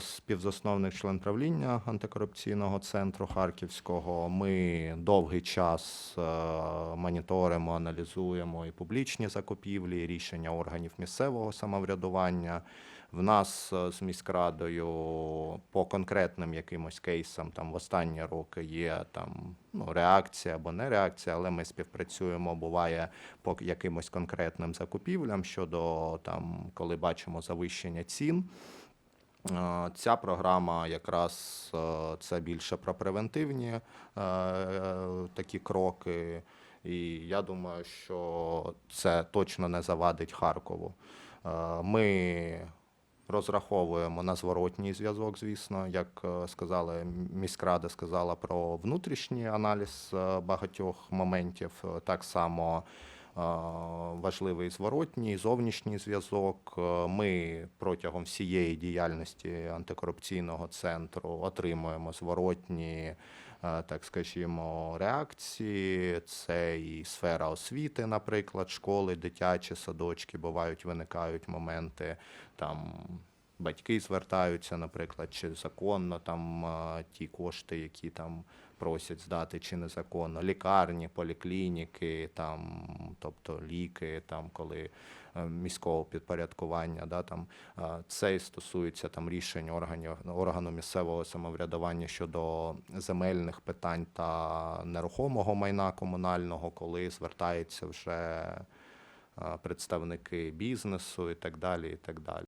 Співзасновник член правління антикорупційного центру Харківського. Ми довгий час е, моніторимо, аналізуємо і публічні закупівлі, і рішення органів місцевого самоврядування. В нас е, з міськрадою по конкретним якимось кейсам там в останні роки є там ну, реакція або не реакція, але ми співпрацюємо. Буває по якимось конкретним закупівлям щодо там, коли бачимо завищення цін. Е, Ця програма якраз е, це більше про превентивні е, такі кроки. І я думаю, що це точно не завадить Харкову. Ми розраховуємо на зворотній зв'язок, звісно, як сказали, міськрада сказала про внутрішній аналіз багатьох моментів. Так само важливий зворотній, зовнішній зв'язок. Е, Ми протягом всієї діяльності антикорупційного центру отримуємо зворотні, е, так скажімо, реакції. Це і сфера освіти, наприклад, школи, дитячі садочки бувають, виникають моменти там. Батьки звертаються, наприклад, чи законно там ті кошти, які там просять здати, чи незаконно, лікарні, поліклініки, там, тобто ліки, там, коли е, міського підпорядкування, да, там, це і стосується там рішень органів органу місцевого самоврядування щодо земельних питань та нерухомого майна комунального, коли звертаються вже представники бізнесу і так далі, і так далі.